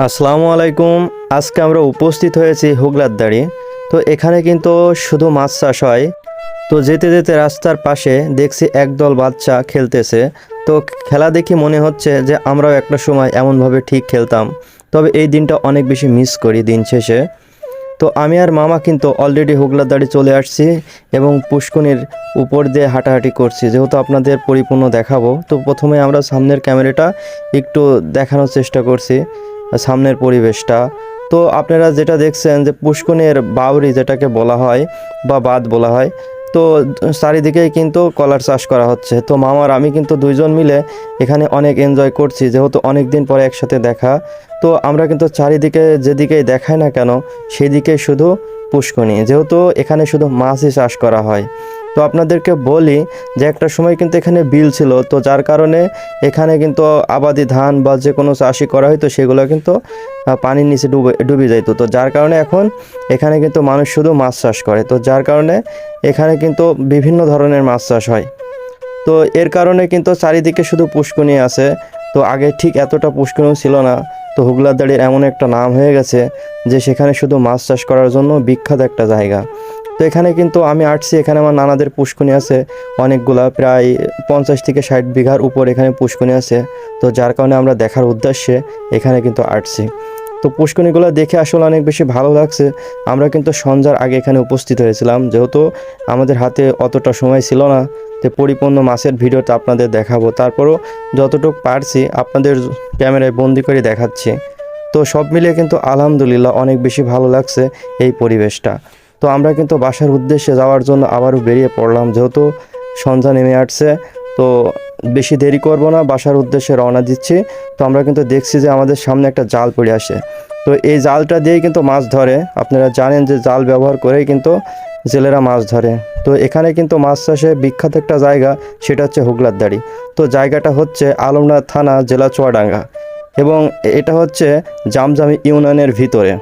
আসসালামু আলাইকুম। আজকে আমরা উপস্থিত হয়েছি হুগলার দাড়ি তো এখানে কিন্তু শুধু মাছ চাষ হয়। তো যেতে যেতে রাস্তার পাশে দেখছি একদল বাচ্চা খেলতেছে। তো খেলা দেখি মনে হচ্ছে যে আমরাও একটা সময় এমনভাবে ঠিক খেলতাম। তবে এই দিনটা অনেক বেশি মিস করি দিন শেষে। তো আমি আর মামা কিন্তু অলরেডি হুগলার দাড়ি চলে আসছি এবং পুষ্কনির উপর দিয়ে হাঁটাহাঁটি করছি। যেহেতু আপনাদের পরিপূর্ণ দেখাবো, তো প্রথমে আমরা সামনের ক্যামেরাটা একটু দেখানোর চেষ্টা করছি। সামনের পরিবেশটা। তো আপনারা যেটা দেখছেন যে পুষ্কনের বাউরি যেটাকে বলা হয় বা বাদ বলা হয়, তো চারিদিকেই কিন্তু কলার চাষ করা হচ্ছে। তো মামার আমি কিন্তু দুইজন মিলে এখানে অনেক এনজয় করছি, যেহেতু অনেক দিন পরে একসাথে দেখা। তো আমরা কিন্তু চারিদিকে যেদিকেই দেখাই না কেন সেদিকে শুধু পুষ্কনি। যেহেতু এখানে শুধু মাছই চাষ করা হয়। তো আপনাদেরকে বলি যে একটা সময় কিন্তু এখানে বিল ছিল, তো যার কারণে এখানে কিন্তু আবাদি ধান বা যে কোনো চাষি করা হয়তো সেগুলো কিন্তু পানির নিচে ডুবে ডুবে যাইতো। তো যার কারণে এখন এখানে কিন্তু মানুষ শুধু মাছ চাষ করে। তো যার কারণে এখানে কিন্তু বিভিন্ন ধরনের মাছ চাষ হয়। তো এর কারণে কিন্তু চারিদিকে শুধু পুষ্কনি আছে। তো আগে ঠিক এতটা পুষ্কনিও ছিল না। তো হুগলাদাড়ির এমন একটা নাম হয়ে গেছে যে সেখানে শুধু মাছ চাষ করার জন্য বিখ্যাত একটা জায়গা। তো এখানে কিন্তু আমি আসছি, এখানে আমার নানাদের পুষ্কনি আছে, অনেকগুলা, প্রায় পঞ্চাশ থেকে ষাট বিঘার উপর এখানে পুষ্কনি আছে। তো যার কারণে আমরা দেখার উদ্দেশ্যে এখানে কিন্তু আসছি। তো পুষ্কনিগুলো দেখে আসলে অনেক বেশি ভালো লাগছে। আমরা কিন্তু সন্ধ্যার আগে এখানে উপস্থিত হয়েছিলাম, যেহেতু আমাদের হাতে অতটা সময় ছিল না। তো পরিপূর্ণ মাছের ভিডিওটা আপনাদের দেখাবো। তারপরও যতটুকু পারছি আপনাদের ক্যামেরায় বন্দি করে দেখাচ্ছি। তো সব মিলিয়ে কিন্তু আলহামদুলিল্লাহ অনেক বেশি ভালো লাগছে এই পরিবেশটা। তো আমরা কিন্তু বাসার উদ্দেশ্যে যাওয়ার জন্য আবারও বেরিয়ে পড়লাম। যেহেতু সন্ধ্যা নেমে আসছে, তো বেশি দেরি করব না, বাসার উদ্দেশ্যে রওনা দিচ্ছি। তো আমরা কিন্তু দেখছি যে আমাদের সামনে একটা জাল পড়ে আসে। তো এই জালটা দিয়েই কিন্তু মাছ ধরে। আপনারা জানেন যে জাল ব্যবহার করেই কিন্তু জেলেরা মাছ ধরে। তো এখানে কিন্তু মাছ চাষে বিখ্যাত একটা জায়গা, সেটা হচ্ছে হুগলার দাড়ি তো জায়গাটা হচ্ছে আলমনাথ থানা, জেলা চুয়াডাঙ্গা। এবং এটা হচ্ছে জামজামি ইউনিয়নের ভিতরে।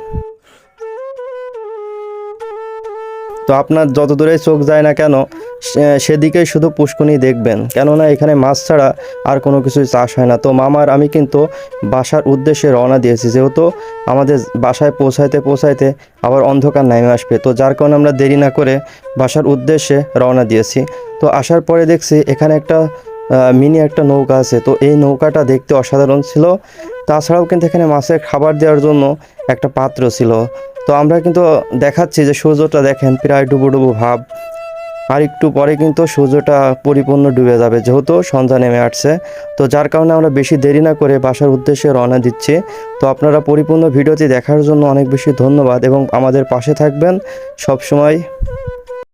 তো আপনার যত দূরে চোখ যায় না কেন, সে- সেদিকেই শুধু পুষ্কনি দেখবেন। কেননা এখানে মাছ ছাড়া আর কোনো কিছুই চাষ হয় না। তো মামার আমি কিন্তু বাসার উদ্দেশ্যে রওনা দিয়েছি। যেহেতু আমাদের বাসায় পৌঁছাইতে পৌঁছাইতে আবার অন্ধকার নেমে আসবে। তো যার কারণে আমরা দেরি না করে বাসার উদ্দেশ্যে রওনা দিয়েছি। তো আসার পরে দেখছি এখানে একটা মিনি একটা নৌকা আছে। তো এই নৌকাটা দেখতে অসাধারণ ছিল। তাছাড়াও কিন্তু এখানে মাছের খাবার দেওয়ার জন্য একটা পাত্র ছিল। তো আমরা কিন্তু দেখাচ্ছি যে সূর্যটা দেখেন, প্রায় ডুবো ডুবো ভাব। আর একটু পরে কিন্তু সূর্যটা পরিপূর্ণ ডুবে যাবে, যেহেতু সন্ধ্যা নেমে আসছে। তো যার কারণে আমরা বেশি দেরি না করে বাসার উদ্দেশ্যে রওনা দিচ্ছি। তো আপনারা পরিপূর্ণ ভিডিওটি দেখার জন্য অনেক বেশি ধন্যবাদ এবং আমাদের পাশে থাকবেন সব সময়